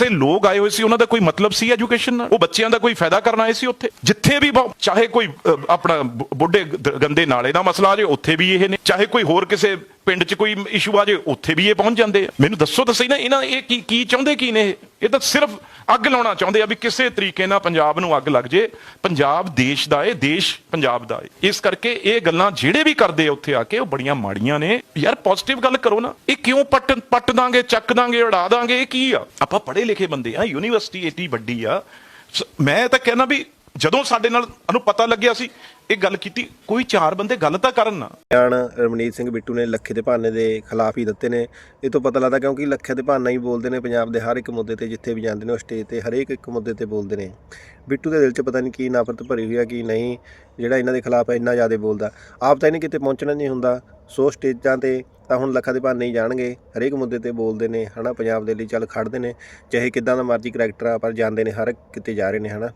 ਵੈਸੇ ਲੋਕ ਆਏ ਹੋਏ ਸੀ, ਉਹਨਾਂ ਦਾ ਕੋਈ ਮਤਲਬ ਸੀ ਐਜੂਕੇਸ਼ਨ ਨਾਲ? ਉਹ ਬੱਚਿਆਂ ਦਾ ਕੋਈ ਫਾਇਦਾ ਕਰਨ ਆਏ ਸੀ ਉੱਥੇ? ਜਿੱਥੇ ਵੀ ਬ- ਚਾਹੇ ਕੋਈ ਆਪਣਾ ਬੁੱਢੇ ਗੰਦੇ ਨਾਲੇ ਦਾ ਮਸਲਾ ਆ ਜੇ, ਉੱਥੇ ਵੀ ਇਹ ਨੇ। ਚਾਹੇ ਕੋਈ ਹੋਰ ਕਿਸੇ ਪਿੰਡ 'ਚ ਕੋਈ ਇਸ਼ੂ ਆ ਜੇ, ਉੱਥੇ ਵੀ ਇਹ ਪਹੁੰਚ ਜਾਂਦੇ ਆ। ਮੈਨੂੰ ਦੱਸੋ ਤਾਂ ਸਹੀ ਨਾ, ਇਹਨਾਂ ਇਹ ਕੀ ਕੀ ਚਾਹੁੰਦੇ ਕੀ ਨੇ ਇਹ? ਤਾਂ ਸਿਰਫ ਅੱਗ ਲਾਉਣਾ ਚਾਹੁੰਦੇ ਆ ਵੀ ਕਿਸੇ ਤਰੀਕੇ ਨਾਲ ਪੰਜਾਬ ਨੂੰ ਅੱਗ ਲੱਗ ਜੇ। ਪੰਜਾਬ ਦੇਸ਼ ਦਾ ਏ, ਦੇਸ਼ ਪੰਜਾਬ ਦਾ ਏ। ਇਸ ਕਰਕੇ ਇਹ ਗੱਲਾਂ ਜਿਹੜੇ ਵੀ ਕਰਦੇ ਆ ਉੱਥੇ ਆ ਕੇ ਉਹ ਬੜੀਆਂ ਮਾੜੀਆਂ ਨੇ। ਯਾਰ ਪੋਜ਼ਿਟਿਵ ਗੱਲ ਕਰੋ ਨਾ। ਇਹ ਕਿਉਂ ਪੱਟ ਪੱਟ ਦਾਂਗੇ, ਚੱਕ ਦਾਂਗੇ, ਉਡਾ ਦਾਂਗੇ? ਇਹ ਕੀ ਆ? ਆਪਾਂ ਪੜ੍ਹੇ ਲਿਖੇ ਬੰਦੇ ਆ, ਯੂਨੀਵਰਸਿਟੀ ਏਟੀ ਵੱਡੀ ਆ। ਸ- ਮੈਂ ਤਾਂ ਕਹਿੰਦਾ ਵੀ ਜਦੋਂ ਸਾਡੇ ਨਾਲ ਸਾਨੂੰ ਪਤਾ ਲੱਗਿਆ ਸੀ, ਇਹ ਗੱਲ ਕੀਤੀ, ਕੋਈ ਚਾਰ ਬੰਦੇ ਗੱਲ ਤਾਂ ਕਰਨ ਨਾ। ਬਿਆਨ ਰਮਨੀਤ ਸਿੰਘ ਬਿੱਟੂ ਨੇ ਲੱਖੇ ਦੇ ਭਾਨੇ ਦੇ ਖਿਲਾਫ ਹੀ ਦਿੱਤੇ ਨੇ। ਇਹ ਤੋਂ ਪਤਾ ਲੱਗਦਾ ਕਿਉਂਕਿ ਲੱਖੇ ਦੇ ਭਾਨਾ ਹੀ ਬੋਲਦੇ ਨੇ ਪੰਜਾਬ ਦੇ ਹਰ ਇੱਕ ਮੁੱਦੇ ਤੇ, ਜਿੱਥੇ ਵੀ ਜਾਂਦੇ ਨੇ ਉਹ ਸਟੇਜ ਤੇ ਹਰੇਕ ਇੱਕ ਮੁੱਦੇ ਤੇ ਬੋਲਦੇ ਨੇ। ਬਿੱਟੂ ਦੇ ਦਿਲ 'ਚ ਪਤਾ ਨਹੀਂ ਕੀ ਨਫ਼ਰਤ ਭਰੀ ਹੋਈ ਆ, ਕੀ ਨਹੀਂ, ਜਿਹੜਾ ਇਹਨਾਂ ਦੇ ਖਿਲਾਫ ਇੰਨਾ ਜ਼ਿਆਦਾ ਬੋਲਦਾ। ਆਪ ਤਾਂ ਇਹਨੇ ਕਿਤੇ ਪਹੁੰਚਣਾ ਨਹੀਂ ਹੁੰਦਾ। ਸੋ ਸਟੇਜਾਂ ਤੇ ਤਾਂ ਹੁਣ ਲੱਖਾਂ ਦੇ ਭਾਨੇ ਹੀ ਜਾਣਗੇ। ਹਰੇਕ ਮੁੱਦੇ ਤੇ ਬੋਲਦੇ ਨੇ, ਹਨਾ, ਪੰਜਾਬ ਦੇ ਲਈ ਚੱਲ ਖੜਦੇ ਨੇ। ਚਾਹੇ ਕਿੱਦਾਂ ਦਾ ਮਰਜ਼ੀ ਕਰੈਕਟਰ ਆ, ਪਰ ਜਾਂਦੇ ਨੇ, ਹਰ ਕਿਤੇ ਜਾ ਰਹੇ ਨੇ, ਹਨਾ।